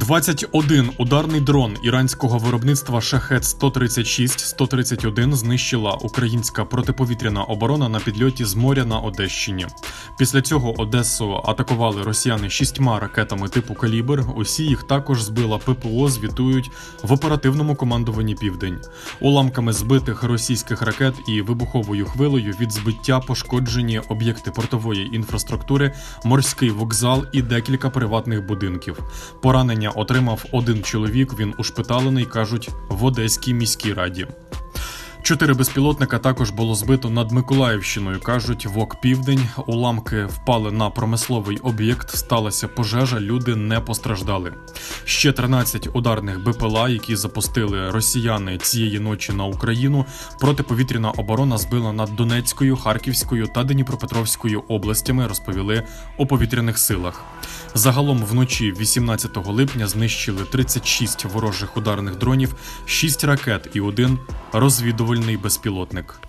21 ударний дрон іранського виробництва Шахет 136 131 знищила українська протиповітряна оборона на підльоті з моря на Одещині. Після цього Одесу атакували росіяни шістьма ракетами типу Калібр. Усі їх також збила ППО. Звітують в оперативному командуванні Південь. Уламками збитих російських ракет і вибуховою хвилею від збиття пошкоджені об'єкти портової інфраструктури, морський вокзал і декілька приватних будинків. Поранення отримав один чоловік. Він ушпиталений, кажуть, в Одеській міській раді. Чотири безпілотника також було збито над Миколаївщиною. кажуть, ВОК Південь. Уламки впали на промисловий об'єкт. Сталася пожежа. Люди не постраждали. Ще 13 ударних БПЛА, які запустили росіяни цієї ночі на Україну. Протиповітряна оборона збила над Донецькою, Харківською та Дніпропетровською областями. Розповіли у повітряних силах. Загалом вночі 18 липня знищили 36 ворожих ударних дронів, 6 ракет і один розвідувальний безпілотник.